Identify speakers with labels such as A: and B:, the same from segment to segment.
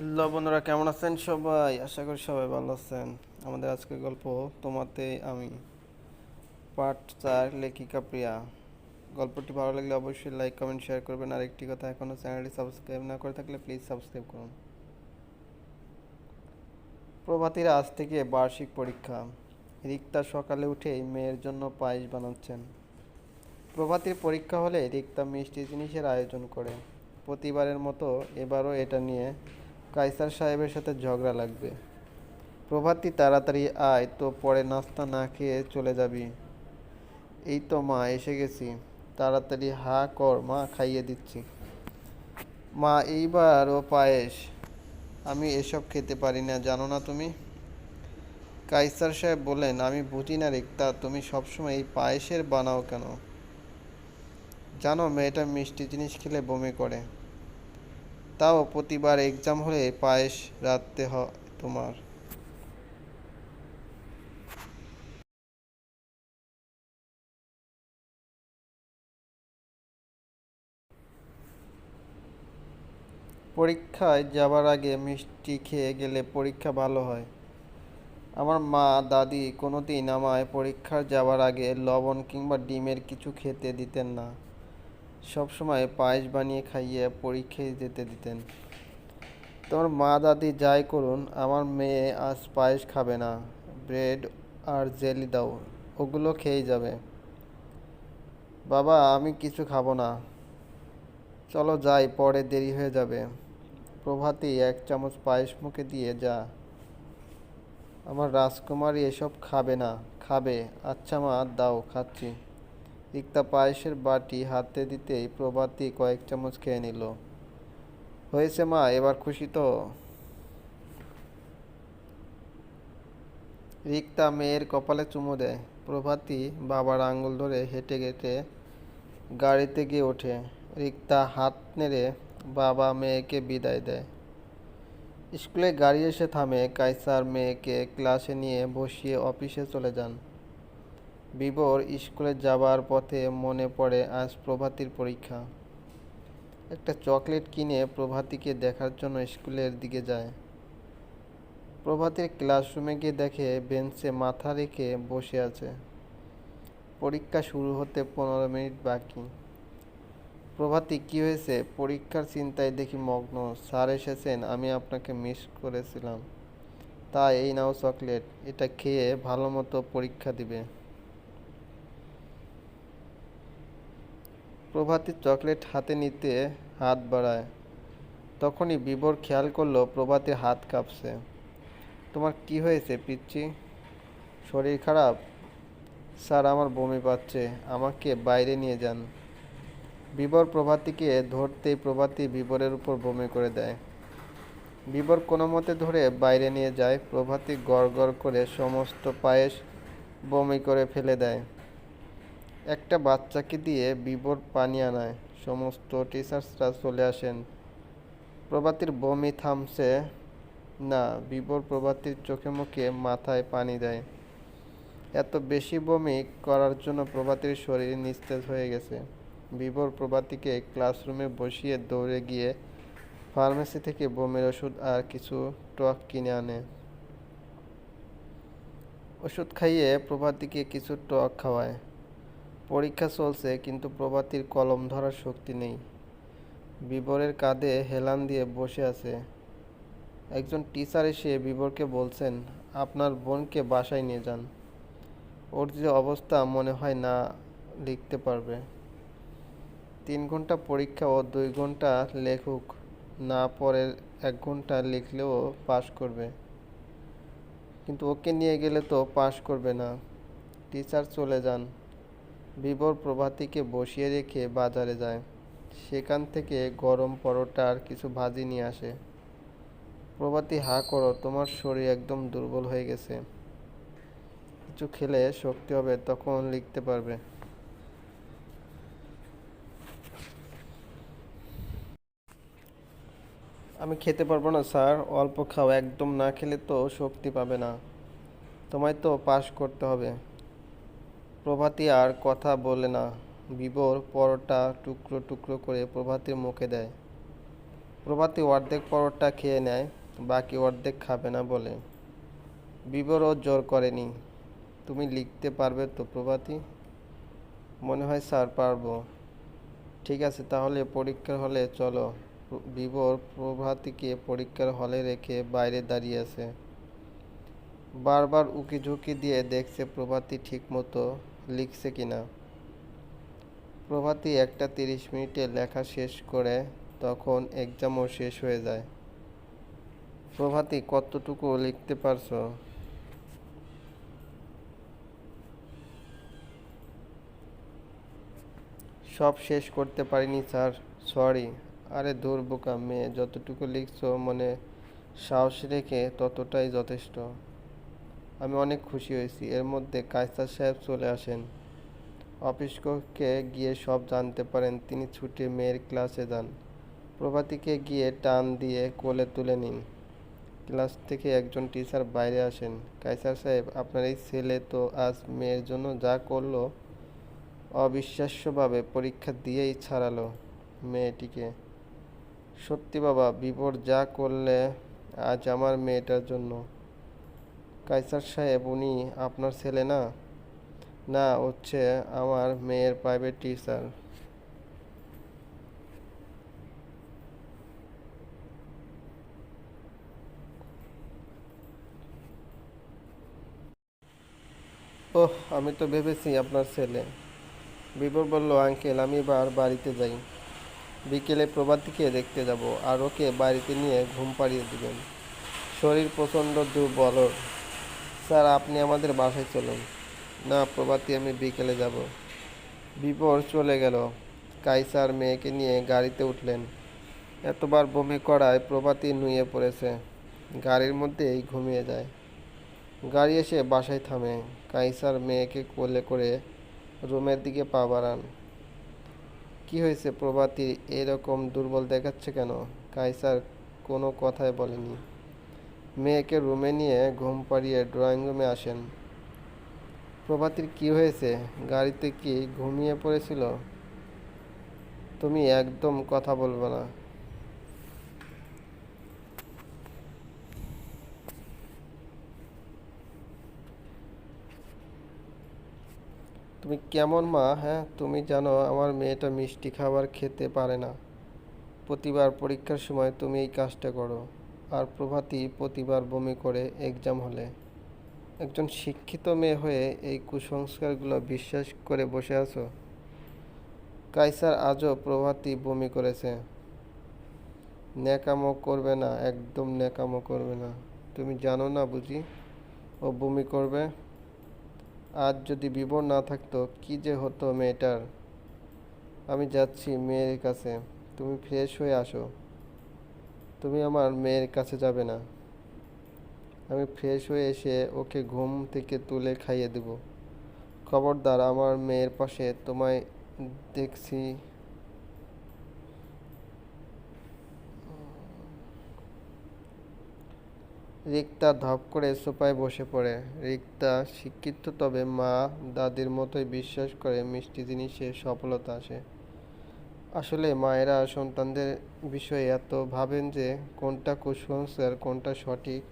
A: Hello বন্ধুরা, কেমন আছেন সবাই? আশা করি সবাই ভালো আছেন। আমাদের আজকের গল্প তোমাতে আমি। পার্ট চার, লেখিকা প্রিয়া। গল্পটি ভালো লাগলে অবশ্যই লাইক, কমেন্ট, শেয়ার করবেন। আর একটি কথা এখনও চ্যানেলটি সাবস্ক্রাইব না করে থাকলে প্লিজ সাবস্ক্রাইব করুন। প্রভাতীর আজ থেকে বার্ষিক পরীক্ষা। রিক্তা সকালে উঠেই মেয়ের জন্য পায়েস বানাচ্ছেন। প্রভাতীর পরীক্ষা হলে রিক্তা মিষ্টি জিনিসের আয়োজন করে। প্রতিবারের মতো এবারও এটা নিয়ে কাইসার সাহেবের সাথে ঝগড়া লাগবে। প্রভাতী তাড়াতাড়ি আয়, তো পরে নাস্তা না খেয়ে চলে যাবি। এই তো মা, এসে গেছি। তাড়াতাড়ি হা কর, মা খাইয়ে দিচ্ছি। মা, এইবার ও পায়েস। আমি এসব খেতে পারি না, জানো না তুমি? কাইসার সাহেব বললেন, আমি বুঝি না রিক্তা, তুমি সবসময় এই পায়েসের বানাও কেন? জানো, মেয়েটা মিষ্টি জিনিস খেলে বমি করে। তাও প্রতিবার এক্সাম হলে পায়েস রাখতে হয় তোমার। পরীক্ষায় যাবার আগে মিষ্টি খেয়ে গেলে পরীক্ষা ভালো হয়। আমার মা, দাদি কোনোদিন আমায় পরীক্ষার যাওয়ার আগে লবণ কিংবা ডিমের কিছু খেতে দিতেন না। সবসময় পায়েস বানিয়ে খাইয়ে পরীক্ষায় যেতে দিতেন। তোমার মা দাদি যাই করুন, আমার মেয়ে আজ পায়েস খাবে না। ব্রেড আর জেলি দাও, ওগুলো খেয়ে যাবে। বাবা, আমি কিছু খাব না। চলো যাই, পরে দেরি হয়ে যাবে। প্রভাতী, এক চামচ পায়েস মুখে দিয়ে যা। আমার রাজকুমারী এসব খাবে না, খাবে। আচ্ছা মা, দাও, খাচ্ছি। রিক্তা পায়েসের বাটি হাতে দিতেই প্রভাতী কয়েক চামচ খেয়ে নিল। হয়েছে মা, এবার খুশি তো? রিক্তা মেয়ের কপালে চুমু দেয়। প্রভাতী বাবার আঙ্গুল ধরে হেঁটে হেঁটে গাড়িতে গিয়ে ওঠে। রিক্তা হাত নেড়ে বাবা মেয়েকে বিদায় দেয়। স্কুলে গাড়ি এসে থামে কাইসার মেয়েকে ক্লাসে নিয়ে বসিয়ে অফিসে চলে যান। বিবর স্কুলে যাবার পথে মনে পড়ে আজ প্রভাতীর পরীক্ষা। একটা চকলেট কিনে প্রভাতীকে দেখার জন্য স্কুলের দিকে যায়। প্রভাতীর ক্লাসরুমে গিয়ে দেখে বেঞ্চে মাথা রেখে বসে আছে। পরীক্ষা শুরু হতে পনেরো মিনিট বাকি। প্রভাতী, কি হয়েছে? পরীক্ষার চিন্তায় দেখি মগ্ন। স্যার এসেছেন, আমি আপনাকে মিস করেছিলাম। তাই এই নাও চকলেট। এটা খেয়ে ভালো মতো পরীক্ষা দিবে। প্রভাতী চকলেট হাতে নিতে হাত বাড়ায়। তখনই বিবর খেয়াল করল প্রভাতীর হাত কাঁপছে। তোমার কি হয়েছে পিচ্ছি শরীর খারাপ? স্যার, আমার বমি পাচ্ছে। আমাকে বাইরে নিয়ে যান। বিবর প্রভাতীকে ধরতেই প্রভাতী বিবরের উপর বমি করে দেয়। বিবর কোনো মতে ধরে বাইরে নিয়ে যায়। প্রভাতী গড় করে সমস্ত পায়েস বমি করে ফেলে দেয়। একটা বাচ্চাকে দিয়ে বিবর পানি আনায়। সমস্ত টিচার্সরা চলে আসেন। প্রভাতীর বমি থামছে না, বিবর প্রভাতীর চোখে মুখে মাথায় পানি দেয়। এত বেশি বমি করার জন্য প্রভাতীর শরীর নিস্তেজ হয়ে গেছে। বিবর প্রভাতীকে ক্লাসরুমে বসিয়ে দৌড়ে গিয়ে ফার্মেসি থেকে বমির ওষুধ আর কিছু টক কিনে আনে। ওষুধ খাইয়ে প্রভাতীকে কিছু টক খাওয়ায়। পরীক্ষা চলছে, কিন্তু প্রভাতীর কলম ধরার শক্তি নেই। বিবরের কাঁধে হেলান দিয়ে বসে আছে। একজন টিচার এসে বিবরকে বলছেন, আপনার বোনকে বাসায় নিয়ে যান। ওর যে অবস্থা মনে হয় না লিখতে পারবে। তিন ঘণ্টা পরীক্ষা ও দুই ঘণ্টা লেখুক, না পরে এক ঘণ্টা লিখলেও পাশ করবে। কিন্তু ওকে নিয়ে গেলে তো পাশ করবে না। টিচার চলে যান। বিবর প্রভাতীকে বসিয়ে রেখে বাজারে যায়। সেখান থেকে গরম পরোটা আর কিছু ভাজি নিয়ে আসে। প্রভাতী, হা করো, তোমার শরীর একদম দুর্বল হয়ে গেছে। কিছু খেলে শক্তি হবে, তখন লিখতে পারবে। আমি খেতে পারব না, স্যার। অল্প খাও, একদম না খেলে তো শক্তি পাবে না। তোমায় তো পাস করতে হবে। প্রভাতী আর কথা বলে না। বিবর পরোটা টুকরো টুকরো করে প্রভাতীর মুখে দেয়। প্রভাতী অর্ধেক পরোটা খেয়ে নেয়, বাকি অর্ধেক খাবে না বলে। বিবরও জোর করেনি। তুমি লিখতে পারবে তো প্রভাতী? মনে হয় স্যার পারব। ঠিক আছে, তাহলে পরীক্ষার হলে চলো। বিবর প্রভাতীকে পরীক্ষার হলে রেখে বাইরে দাঁড়িয়ে আছে। বারবার উকি ঝুঁকি দিয়ে দেখছে প্রভাতী ঠিকমতো লিখছে কিনা। প্রভাতী একটা তিরিশ মিনিটে লেখা শেষ করে তখন এক্সামও শেষ হয়ে যায়। প্রভাতী, কতটুকু লিখতে পারছ? সব শেষ করতে পারিনি স্যার, সরি। আরে দূর বোকা মেয়ে, যতটুকু লিখছো মনে সাহস রেখে ততটাই যথেষ্ট। আমি অনেক খুশি হয়েছি। এর মধ্যে কায়সার সাহেব চলে আসেন। অফিস কক্ষে গিয়ে সব জানতে পারেন তিনি ছুটে মেয়ের ক্লাসে যান। প্রভাতীকে গিয়ে টান দিয়ে কোলে তুলে নিন। ক্লাস থেকে একজন টিচার বাইরে আসেন। কায়সার সাহেব, আপনার এই ছেলে তো আজ মেয়ের জন্য যা করল, অবিশ্বাস্যভাবে পরীক্ষা দিয়েই ছাড়ালো মেয়েটিকে। সত্যি বাবা বিপর যা করলে আজ আমার মেয়েটার জন্য। কাইসার সাহেব, উনি আপনার ছেলে না? না, হচ্ছে আমার মেয়ের প্রাইভেট টিচার ওহ, আমি তো ভেবেছি আপনার ছেলে। বিবর বলল, আঙ্কেল, আমি এবার বাড়িতে যাই। বিকেলে প্রভাতীকে দেখতে যাব, আর ওকে বাড়িতে নিয়ে ঘুম পাড়িয়ে দেবেন। শরীর প্রচণ্ড দুর্বল। স্যার, আপনি আমাদের বাসায় চলুন। না, প্রভাতী, আমি বিকেলে যাব। বিপর চলে গেল। কাইসার মেয়েকে নিয়ে গাড়িতে উঠলেন। এতবার বমি করায় প্রভাতী নুয়ে পড়েছে। গাড়ির মধ্যেই ঘুমিয়ে যায়। গাড়ি এসে বাসায় থামে। কাইসার মেয়েকে কোলে করে রুমের দিকে পা বাড়ান। কি হয়েছে প্রভাতী? এরকম দুর্বল দেখাচ্ছে কেন? কাইসার কোনো কথাই বলেনি। মেয়েকে রুমে নিয়ে ঘুম পাড়িয়ে ড্রয়িং রুমে আসেন। প্রভাতীর কি হয়েছে? গাড়িতে কি ঘুমিয়ে পড়েছিল? তুমি একদম কথা বলবে না। তুমি কেমন মা হ্যাঁ? তুমি জানো আমার মেয়েটা মিষ্টি খাবার খেতে পারে না। প্রতিবার পরীক্ষার সময় তুমি এই কাজটা করো। আর প্রভাতী প্রতিবার বমি করে এক্সাম হলে। একজন শিক্ষিত মেয়ে হয়ে এই কুসংস্কারগুলো বিশ্বাস করে বসে আছো? কাইসার আজও প্রভাতী বমি করেছে। ন্যাকামো করবে না, একদম ন্যাকামো করবে না। তুমি জানো না বুঝি ও বমি করবে? আজ যদি বিবর না থাকতো, কি যে হতো মেয়েটার? আমি যাচ্ছি মেয়ের কাছে। তুমি ফ্রেশ হয়ে আসো। তুমি আমার মেয়ের কাছে যাবে না। আমি ফ্রেশ হয়ে এসে ওকে ঘুম থেকে তুলে খাইয়ে দেব। খবরদার, আমার মেয়ের পাশে তোমায় দেখছি। রিক্তা ধপ করে সোফায় বসে পড়ে। রিক্তা শিক্ষিত, তবে মা দাদির মতোই বিশ্বাস করে মিষ্টি জিনিসে সফলতা আসে। আসলে মায়েরা সন্তানদের বিষয়ে এত ভাবেন যে কোনটা কুসংস্কার, কোনটা সঠিক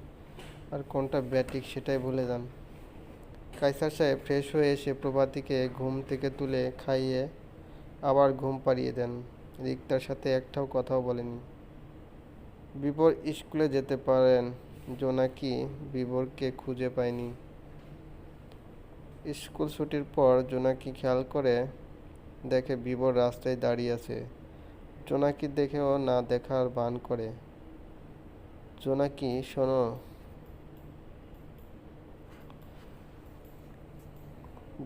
A: আর কোনটা ব্যাটিক সেটাই ভুলে যান। কাইসার সাহেব ফ্রেশ হয়ে এসে প্রভাতীকে ঘুম থেকে তুলে খাইয়ে আবার ঘুম পাড়িয়ে দেন। রিক্তার সাথে একটাও কথাও বলেনি। বিবর স্কুলে যেতে পারেন জোনাকি বিবরকে খুঁজে পায়নি। স্কুল ছুটির পর জোনাকি খেয়াল করে দেখে বিবর রাস্তায় দাঁড়িয়ে আছে। জোনাকি দেখেও না দেখার ভান করে। জোনাকি, শোনো।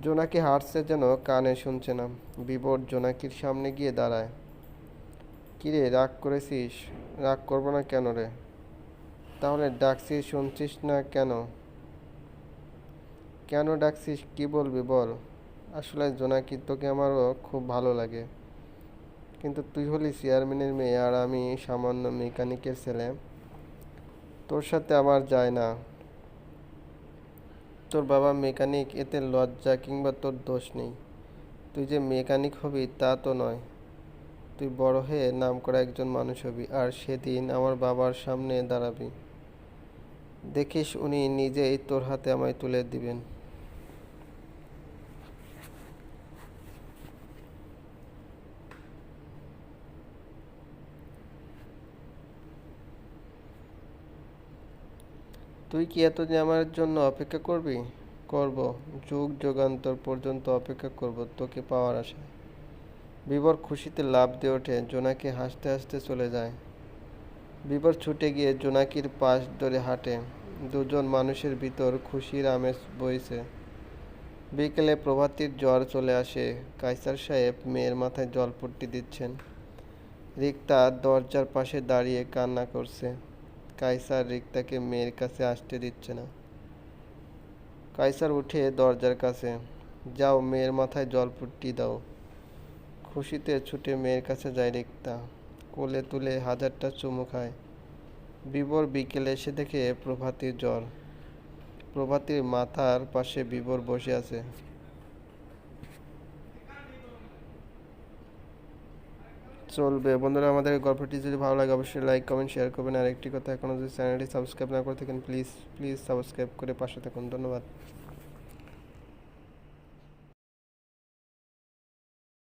A: জোনাকি হাঁটছে যেন, কানে শুনছে না। বিবর জোনাকির সামনে গিয়ে দাঁড়ায়। কিরে, রাগ করেছিস? রাগ করব না কেন রে? তাহলে ডাকছিস শুনছিস না কেন? কেন ডাকছিস? কি বলবি বল? আসলে জোনাকি তোকে আমারও খুব ভালো লাগে। কিন্তু তুই হলি চেয়ারম্যানের মেয়ে আর আমি সামান্য মেকানিকের ছেলে। তোর সাথে আমার যায় না। তোর বাবা মেকানিক, এতে লজ্জা কিংবা তোর দোষ নেই। তুই যে মেকানিক হবি তা তো নয়। তুই বড় হয়ে নাম করা একজন মানুষ হবি আর সেদিন আমার বাবার সামনে দাঁড়াবি। দেখিস উনি নিজেই তোর হাতে আমায় তুলে দিবেন। তুই কি এতদিন আমার জন্য অপেক্ষা করবি? করব। যুগ যুগান্তর পর্যন্ত অপেক্ষা করব, তোকে পাওয়ার আশায়। বিবর খুশিতে লাফ দিয়ে ওঠে, জোনাকি হাসতে হাসতে চলে যায়। বিবর ছুটে গিয়ে জোনাকির পাশ ধরে হাঁটে। দুজন মানুষের ভিতর খুশির আমেজ বইছে। বিকেলে প্রভাতির জ্বর চলে আসে কাইসার সাহেব মেয়ের মাথায় জলপট্টি দিচ্ছেন। রিক্তা দরজার পাশে দাঁড়িয়ে কান্না করছে। কাইসার রিক্তাকে মেয়ের কাছে আসতে দিচ্ছে না। কাইসার উঠে দরজার কাছে, যাও, মেয়ের মাথায় জল জলপট্টি দাও। খুশিতে ছুটে মেয়ের কাছে যায় রিক্তা, কোলে তুলে হাজারটা চুমু খায়। বিবর বিকেলে এসে দেখে প্রভাতির জ্বর। প্রভাতির মাথার পাশে বিবর বসে আছে। চলবে। বন্ধুরা, আমাদের গল্পটি যদি ভালো লাগে, অবশ্যই লাইক কমেন্ট শেয়ার করবেন। আর একটি কথা এখনও যদি চ্যানেলটি সাবস্ক্রাইব না করে থাকেন প্লিজ প্লিজ সাবস্ক্রাইব করে পাশে থাকুন। ধন্যবাদ।